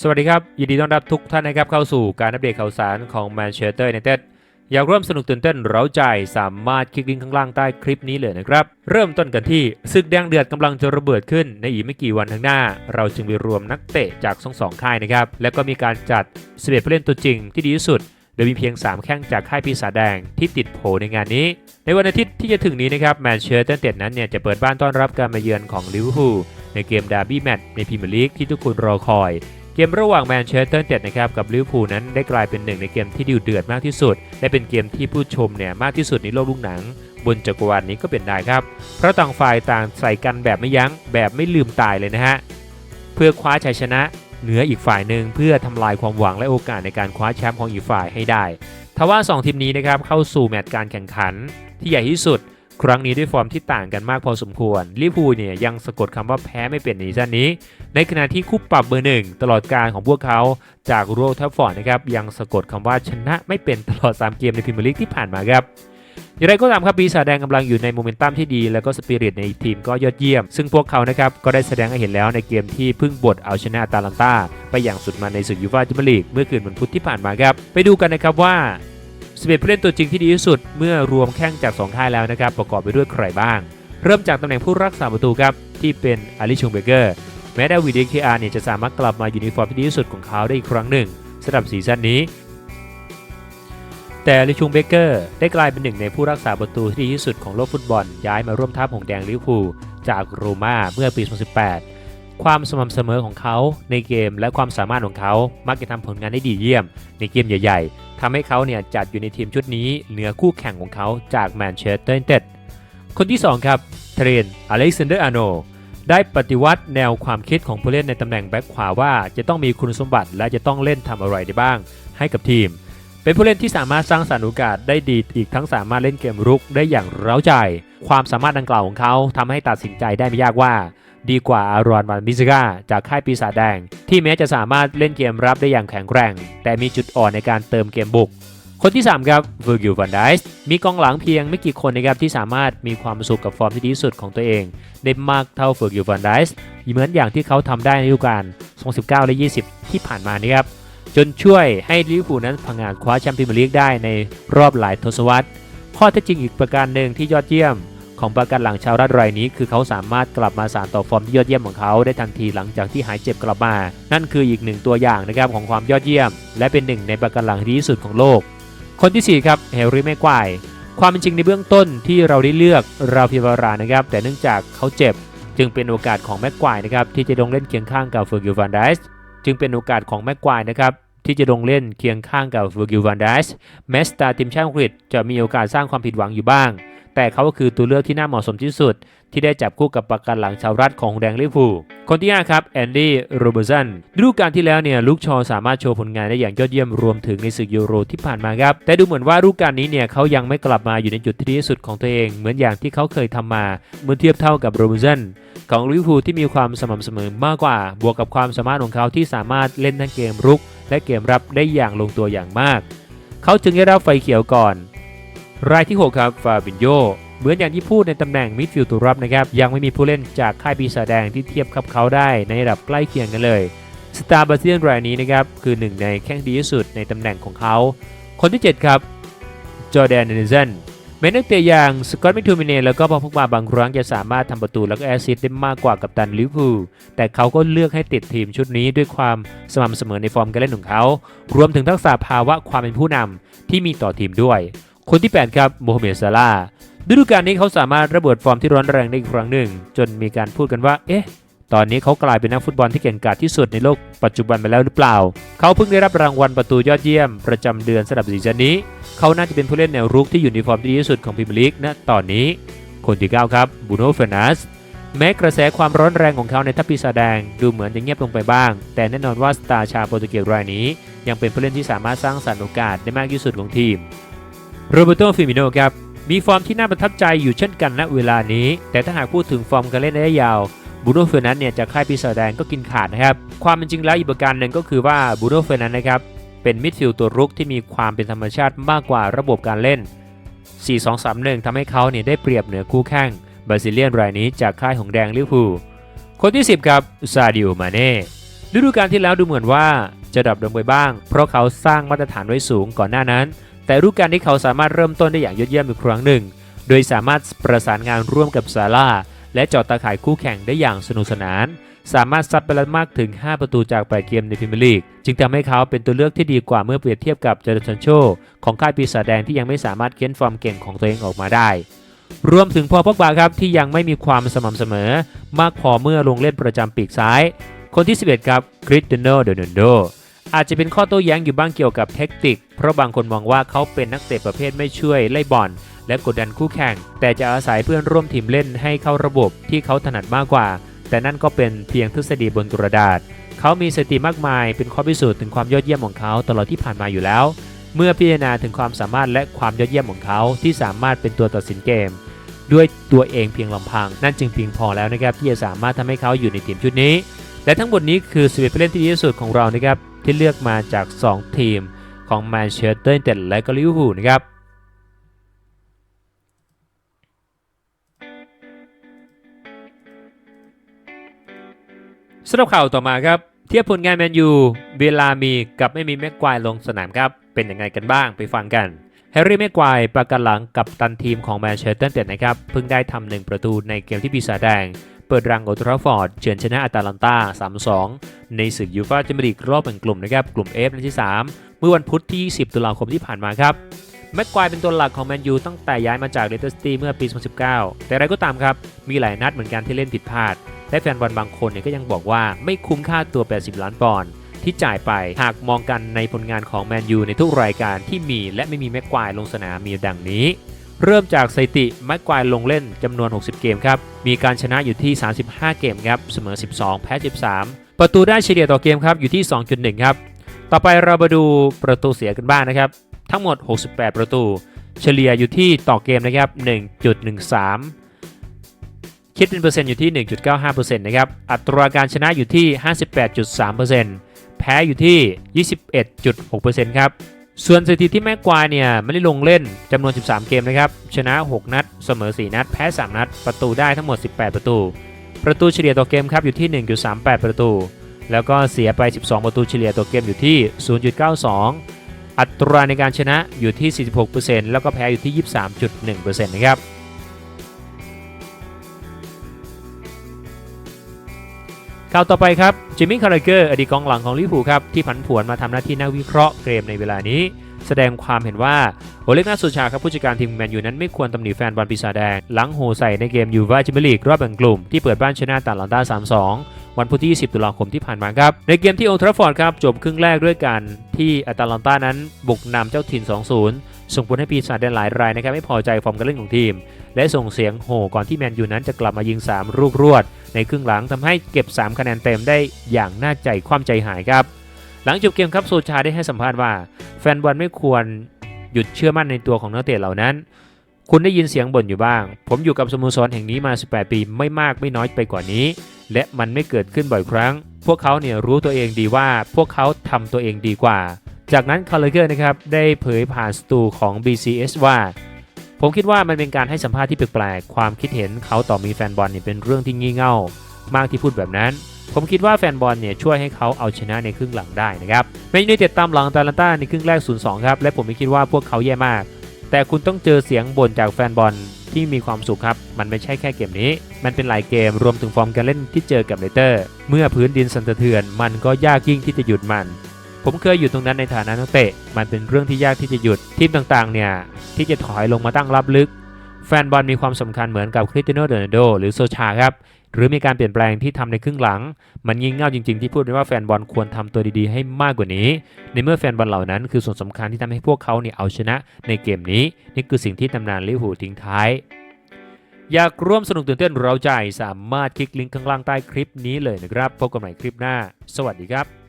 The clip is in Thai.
สวัสดีครับ ยินดีต้อนรับทุกท่านนะครับเข้าสู่การอัปเดตข่าวสารของแมนเชสเตอร์ยูไนเต็ดอยากร่วมสนุกตื่นเต้นเร้าใจสามารถคลิกลิงก์ข้างล่างใต้คลิปนี้เลยนะครับ เริ่มต้นกันที่ศึกแดงเดือดกำลังจะระเบิดขึ้นในอีกไม่กี่วันข้างหน้า เราจึงไปรวมนักเตะจากทั้งสองค่ายนะครับแล้วก็มีการจัด11ผู้เล่นตัวจริงที่ดีที่สุดโดยมีเพียง 3 แข้งจากค่ายปีศาจแดงที่ติดโผในงานนี้ ในวันอาทิตย์ที่จะถึงนี้นะครับแมนเชสเตอร์ยูไนเต็ดนั้นเนี่ยจะเปิดบ้านต้อนรับการมาเยือนของลิเวอร์พูลในเกมดาร์บี้แมตช์ในพรีเมียร์ลีกที่ทุกคนรอคอย เกมระหว่างแมนเชสเตอร์เต็ดนะครับกับลิเวอร์พูลนั้นได้กลายเป็นหนึ่งในเกมที่ดุเดือดมากที่สุด และเป็นเกมที่ผู้ชมเนี่ยมากที่สุดในโลกลูกหนัง บนจักรวาลนี้ก็เป็นได้ครับ เพราะต่างฝ่ายต่างใส่กันแบบไม่ยั้งแบบไม่ลืมตายเลยนะฮะเพื่อคว้าชัยชนะเหนืออีกฝ่ายหนึ่งเพื่อทำลายความหวังและโอกาสในการคว้าแชมป์ของอีกฝ่ายให้ได้ทว่า 2 ทีมนี้นะครับเข้าสู่แมตช์การแข่งขันที่ใหญ่ที่สุด ครั้งนี้ด้วยฟอร์มที่ต่างกันมากพอสมควรลิพูเนี่ยยังสะกดคำว่าแพ้ไม่เป็นในซีซั่นนี้ ในขณะที่คู่ปรับเบอร์หนึ่งตลอดการของพวกเขาจากโรทัฟฟอร์ดนะครับยังสะกดคำว่าชนะไม่เป็นตลอด 3 เกมในพรีเมียร์ลีกที่ผ่านมาครับอย่างไรก็ตามครับปีศาจแดงกำลังอยู่ในโมเมนตัมที่ดี แล้วก็สปิริตในทีมก็ยอดเยี่ยม ซึ่งพวกเขานะครับก็ได้แสดงให้เห็นแล้วในเกมที่เพิ่งบดเอาชนะอาตาลันตาไปอย่างสุดมันในศึกยูฟ่าแชมเปี้ยนลีกเมื่อคืนวันพุธที่ผ่านมาครับไปดูกันนะครับว่า 11ผู้เล่นตัวจริงที่ดีที่สุดเมื่อรวมแข้งจาก 2 ค่ายแล้วนะครับ ประกอบไปด้วยใครบ้าง เริ่มจากตำแหน่งผู้รักษาประตูครับ ที่เป็นอาริชงเบเกอร์ แม้ดาวิดเดคอาร์เนี่ยจะสามารถกลับมายู่ในฟอร์มที่ดีที่สุดของเขาได้อีกครั้งหนึ่งสำหรับซีซั่นนี้ แต่ลิชุงเบเกอร์ได้กลายเป็นหนึ่งในผู้รักษาประตูที่ดีที่สุดของโลกฟุตบอล ย้ายมาร่วมทัพหงแดงลิเวอร์พูลจากโรม่าเมื่อปี 2018ความสม่ำเสมอของเขาในเกมและความสามารถของเขา มักจะทำผลงานได้ดีเยี่ยมในเกมใหญ่ๆ ทำให้เขาเนี่ยจัดอยู่ในทีมชุดนี้เหนือคู่แข่งของเขาจากแมนเชสเตอร์ยูไนเต็ดคนที่ 2 ครับ เทรนอเล็กซานเดอร์อาโนได้ปฏิวัติแนวความคิดของผู้เล่นในตำแหน่งแบ็คขวาว่าจะต้องมีคุณสมบัติและจะต้องเล่นทำอะไรได้บ้าง ให้กับทีม เป็นผู้เล่นที่สามารถสร้างสรรค์โอกาสได้ดีอีกทั้งสามารถเล่นเกมรุกได้อย่างเร้าใจ ความสามารถดังกล่าวของเขาทำให้ตัดสินใจได้ไม่ยากว่า ดีกว่าอารอนวันมิซกาจากค่ายปีศาจแดง ที่แม้จะสามารถเล่นเกมรับได้อย่างแข็งแกร่ง แต่มีจุดอ่อนในการเติมเกมบุก คนที่ 3 ครับเวอร์กิล van d i s มีกองหลังเพียงไม่กี่คนนะครับที่สามารถมีความสุขกับฟอร์มที่ดีที่สุดของตัวเองได้มากเท่าเวอร์กิล van d i s เหมือนอย่างที่เขาทำได้ในฤดูกาล 2019 และ 20 ที่ผ่านมานะครับจนช่วยให้ลิเวอร์พูลนั้นพังงานคว้าแชมป์พรีเมียร์ลีกได้ในรอบหลายทศวรรษ ข้อเท็จจริงอีกประการหนึ่งที่ยอดเยี่ยม ของประกันหลังชาวรัฐรายนี้ คือเขาสามารถกลับมาสานต่อฟอร์มที่ยอดเยี่ยมของเขาได้ทันทีหลังจากที่หายเจ็บกลับมา นั่นคืออีกหนึ่งตัวอย่างนะครับของความยอดเยี่ยม และเป็นหนึ่งในประกันหลังที่ดีสุดของโลก คนที่4ครับเฮรี่แม็กวายความเป็นจริงในเบื้องต้นที่เราได้เลือกราพิวารานะครับ แต่เนื่องจากเขาเจ็บ จึงเป็นโอกาสของแม็กควายนะครับที่จะลงเล่นเคียงข้างกับเฟอร์กิล van d i s จึงเป็นโอกาสของแม็กควายนะครับที่จะลงเล่นเคียงข้างกับเฟอร์กิล van d i s แมสตาทีมชาติอังกฤษจะมีโอกาสสร้างความผิดหวังอยู่บ้าง แต่เขาก็คือตัวเลือกที่น่าเหมาะสมที่สุด ที่ได้จับคู่กับประกันหลังชาวรัฐของแดงลิเวอร์พูคนที่ 5 ครับแอนดี้โรเบอร์สันฤดูกาลที่แล้วเนี่ยลูกชอสามารถโชว์ผลงานได้อย่างยอดเยี่ยมรวมถึงในศึกยูโรที่ผ่านมาครับ แต่ดูเหมือนว่าฤดูกาลนี้เนี่ยเขายังไม่กลับมาอยู่ในจุดที่ดีที่สุดของตัวเอง เหมือนอย่างที่เขาเคยทำมาเมื่อเทียบเท่ากับโรเบอร์สันของลิเวอร์พูลที่มีความสม่ำเสมอมากกว่า บวกกับความสามารถของเขาที่สามารถเล่นทั้งเกมรุก และเกมรับได้อย่างลงตัวอย่างมาก เขาจึงได้รับไฟเขียวก่อน รายที่ 6 ครับฟาบินโยเหมือนอย่างที่พูดในตำแหน่งมิดฟิลด์ตัวรับนะครับ ยังไม่มีผู้เล่นจากค่ายปีศาจแดงที่เทียบกับเขาได้ในระดับใกล้เคียงกันเลยสตาร์บาซิเลียนรายนี้นะครับคือหนึ่งในแข้งดีที่สุดในตำแหน่งของเขา คนที่ 7 ครับจอแดนเนเซนแม้นักเตะอย่างสกอตต์มคทูมิเนแล้วก็พอพกมาบางครั้งจะสามารถทำประตูแล้วก็แอสซิสต์ได้มากกว่ากับตันลิเวอร์พูลแต่เขาก็เลือกให้ติดทีมชุดนี้ด้วยความสม่ำเสมอในฟอร์มการเล่นของเขา รวมถึงทักษะภาวะความเป็นผู้นำที่มีต่อทีมด้วย คนที่ 8 ครับโมฮัมเหม็ดซาลาฤดูกาลนี้เขาสามารถระเบิดฟอร์มที่ร้อนแรงได้อีกครั้งหนึ่ง จนมีการพูดกันว่า เอ๊ะ ตอนนี้เขากลายเป็นนักฟุตบอลที่เก่งกาจที่สุดในโลกปัจจุบันไปแล้วหรือเปล่า เขาเพิ่งได้รับรางวัลประตูยอดเยี่ยม ประจำเดือนสำหรับซีซั่นนี้ เขาน่าจะเป็นผู้เล่นแนวรุกที่อยู่ในฟอร์มที่ดีที่สุดของพรีเมียร์ลีกณตอนนี้ คนที่ 9 ครับบูโน่เฟร์นัสแม้กระแสความร้อนแรงของเขาในทัพปีศาจแดงดูเหมือนจะเงียบลงไปบ้าง แต่แน่นอนว่าสตาร์ชาวโปรตุเกสรายนี้ ยังเป็นผู้เล่นที่สามารถสร้างสรรค์โอกาสได้มากที่สุดของทีม โรเบโตฟิมิโนครับมีฟอร์มที่น่าประทับใจอยู่เช่นกันณเวลานี้ แต่ถ้าหากพูดถึงฟอร์มการเล่นระยะยาวบูโน่เฟอร์นันเนี่ยจากค่ายปีศาจแดงก็กินขาดนะครับความเป็นจริงแล้วอีกประการหนึ่งก็คือว่าบูโน่เฟอร์นันนะครับเป็นมิดฟิลด์ตัวรุกที่มีความเป็นธรรมชาติมากกว่าระบบการเล่น 4-2-3-1ทำให้เขาเนี่ยได้เปรียบเหนือคู่แข่งบราซิเลียนรายนี้จากค่ายของแดงลิเวอร์พูลคนที่ 10 ครับซาดิโอมาเน่ฤดูกาลที่แล้วดูเหมือนว่าจะดับลงไปบ้าง เพราะเขาสร้างมาตรฐานไว้สูงก่อนหน้านั้น แต่ฤดูกาลนี้เขาสามารถเริ่มต้นได้อย่างยอดเยี่ยมอีกครั้งหนึ่ง โดยสามารถประสานงานร่วมกับซาร่าและเจอดตาข่ายคู่แข่งได้อย่างสนุกสนาน สามารถซัดไปแล้วมากถึง 5 ประตูจากแปดเกมในพรีเมียร์ลีก จึงทำให้เขาเป็นตัวเลือกที่ดีกว่าเมื่อเปรียบเทียบกับเจอร์ชันโช ของค่ายปีศาจแดงที่ยังไม่สามารถเค้นฟอร์มเก่งของตัวเองออกมาได้ รวมถึงพอพกบาครับที่ยังไม่มีความสม่ำเสมอ มากพอเมื่อลงเล่นประจำปีกซ้าย คนที่ 11 ครับคริสเตียโนโดนันโด อาจจะเป็นข้อโต้แย้งอยู่บ้างเกี่ยวกับเทคนิค เพราะบางคนมองว่าเขาเป็นนักเตะประเภทไม่ช่วยไล่บอลและกดดันคู่แข่ง แต่จะอาศัยเพื่อนร่วมทีมเล่นให้เข้าระบบที่เขาถนัดมากกว่า แต่นั่นก็เป็นเพียงทฤษฎีบนกระดาษ เขามีสถิติมากมาย เป็นข้อพิสูจน์ถึงความยอดเยี่ยมของเขาตลอดที่ผ่านมาอยู่แล้ว เมื่อพิจารณาถึงความสามารถและความยอดเยี่ยมของเขาที่สามารถเป็นตัวตัดสินเกม ด้วยตัวเองเพียงลำพัง นั่นจึงเพียงพอแล้วนะครับที่จะสามารถทำให้เขาอยู่ในทีมชุดนี้ และทั้งหมดนี้คือ11ผู้เล่นที่ดีที่สุดของเรานะครับ ที่เลือกมาจาก 2 ทีมของแมนเชสเตอร์ยูไนเต็ดและก็ลิเวอร์พูลนะครับสำหรับข่าวต่อมาครับ เทียบผลงานแมนยูเวลามีกับไม่มีแม็กควายลงสนามครับ เป็นยังไงกันบ้างไปฟังกันแฮร์รี่แม็กควายประกันหลังกับตันทีมของแมนเชสเตอร์ยูไนเต็ดนะครับเพิ่งได้ทำหนึ่งประตูในเกมที่ปีศาจแดง ปิดรังโอลด์ทราฟฟอร์ดเฉือนชนะอาตาลันตา 3-2 ในศึกยูฟ่าแชมเปี้ยนลีกรอบแบ่งกลุ่มนะครับ กลุ่ม F นัดที่ 3 เมื่อวันพุธที่20ตุลาคมที่ผ่านมาครับ แม็กควายเป็นตัวหลักของแมนยูตั้งแต่ย้ายมาจากเลสเตอร์ซิตี้เมื่อปี 2019 แต่อะไรก็ตามครับ มีหลายนัดเหมือนกันที่เล่นผิดพลาด และแฟนบอลบางคนเนี่ยก็ยังบอกว่าไม่คุ้มค่าตัว 80 ล้านปอนด์ที่จ่ายไป หากมองกันในผลงานของแมนยูในทุกรายการที่มีและไม่มีแม็กควายลงสนามมีดังนี้ เริ่มจากสถิติแม็กควายลงเล่นจำนวน 60 เกมครับ มีการชนะอยู่ที่ 35 เกมครับ เสมอ 12 แพ้ 13 ประตูได้เฉลี่ยต่อเกมครับ อยู่ที่ 2.1 ครับ ต่อไปเรามาดูประตูเสียกันบ้างนะครับ ทั้งหมด 68 ประตู เฉลี่ยอยู่ที่ต่อเกมนะครับ 1.13 คิดเป็นเปอร์เซ็นต์อยู่ที่ 1.95%นะครับ อัตราการชนะอยู่ที่ 58.3%แพ้อยู่ที่ 21.6%ครับ ส่วนสถิติที่แม็กควายเนี่ยไม่ได้ลงเล่นจำนวน 13 เกมนะครับ ชนะ 6 นัด เสมอ 4 นัด แพ้ 3 นัด ประตูได้ทั้งหมด 18 ประตู ประตูเฉลี่ยต่อเกมครับอยู่ที่ 1.38 ประตู แล้วก็เสียไป 12 ประตูเฉลี่ยต่อเกมอยู่ที่ 0.92 อัตราในการชนะอยู่ที่ 46%แล้วก็แพ้อยู่ที่ 23.1%นะครับ ข่าวต่อไปครับจิมมี่คาร์เกอร์อดีตกองหลังของลิเวอร์พูลครับที่ผันผวนมาทำหน้าที่นักวิเคราะห์เกมในเวลานี้ แสดงความเห็นว่าโอเล็กนาโซชาครับผู้จัดการทีมแมนยูนั้นไม่ควรตำหนิแฟนบอลปีศาจแดงหลังโหใส่ในเกมยูฟ่าแชมเปี้ยนลีกรอบแบ่งกลุ่มที่เปิดบ้านชนะตาลันตา3-2วันพุธที่ 20 ตุลาคมที่ผ่านมาครับ ในเกมที่โอลด์ทราฟอร์ดครับ จบครึ่งแรกด้วยกันที่อตาลันตานั้นบุกนำเจ้าถิ่น 2-0 ส่งผลให้ปีศาจแดงหลายรายนะครับไม่พอใจฟอร์มการเล่นของทีม และส่งเสียงโห่ก่อนที่แมนยูนั้นจะกลับมายิง 3 ลูกรวด ในครึ่งหลังทำให้เก็บ 3 คะแนนเต็มได้อย่างน่าใจความใจหายครับ หลังจบเกมครับโซชาได้ให้สัมภาษณ์ว่า แฟนบอลไม่ควรหยุดเชื่อมั่นในตัวของนักเตะเหล่านั้น คุณได้ยินเสียงบ่นอยู่บ้าง ผมอยู่กับสโมสรแห่งนี้มา 18 ปีไม่มากไม่น้อยไปกว่านี้ และมันไม่เกิดขึ้นบ่อยครั้ง พวกเขาเนี่ยรู้ตัวเองดีว่าพวกเขาทำตัวเองดีกว่า จากนั้นคาร์เลเกอร์นะครับได้เผยผ่านสตูของ BCS ว่า ผมคิดว่ามันเป็นการให้สัมภาษณ์ที่แปลกๆความคิดเห็นเขาต่อมีแฟนบอลเนี่ยเป็นเรื่องที่งี่เง่ามากที่พูดแบบนั้น ผมคิดว่าแฟนบอลเนี่ยช่วยให้เขาเอาชนะในครึ่งหลังได้นะครับแมนยูไนเต็ดตามหลังตาลันต้าในครึ่งแรก 0-2 ครับ และผมไม่คิดว่าพวกเขาแย่มาก แต่คุณต้องเจอเสียงบ่นจากแฟนบอลที่มีความสุขครับ มันไม่ใช่แค่เกมนี้ มันเป็นหลายเกมรวมถึงฟอร์มการเล่นที่เจอกับเลเตอร์ เมื่อพื้นดินสั่นสะเทือน มันก็ยากยิ่งที่จะหยุดมัน ผมเคยอยู่ตรงนั้นในฐานะนักเตะ มันเป็นเรื่องที่ยากที่จะหยุด ทีมต่างๆ เนี่ย ที่จะถอยลงมาตั้งรับลึก แฟนบอลมีความสำคัญเหมือนกับคริสเตียโนโรนัลโดหรือโซชาครับ หรือมีการเปลี่ยนแปลงที่ทำในครึ่งหลัง มันยิ่งเง่าจริงๆ ที่พูดไว้ว่าแฟนบอลควรทำตัวดีๆ ให้มากกว่านี้ ในเมื่อแฟนบอลเหล่านั้นคือส่วนสำคัญที่ทำให้พวกเขาเนี่ยเอาชนะในเกมนี้ นี่คือสิ่งที่ตำนานลิเวอร์พูลทิ้งท้ายอยากร่วมสนุกตื่นเต้นเราใจสามารถคลิกลิงก์ข้างล่างใต้คลิปนี้เลยนะครับ พบกันใหม่คลิปหน้า สวัสดีครับ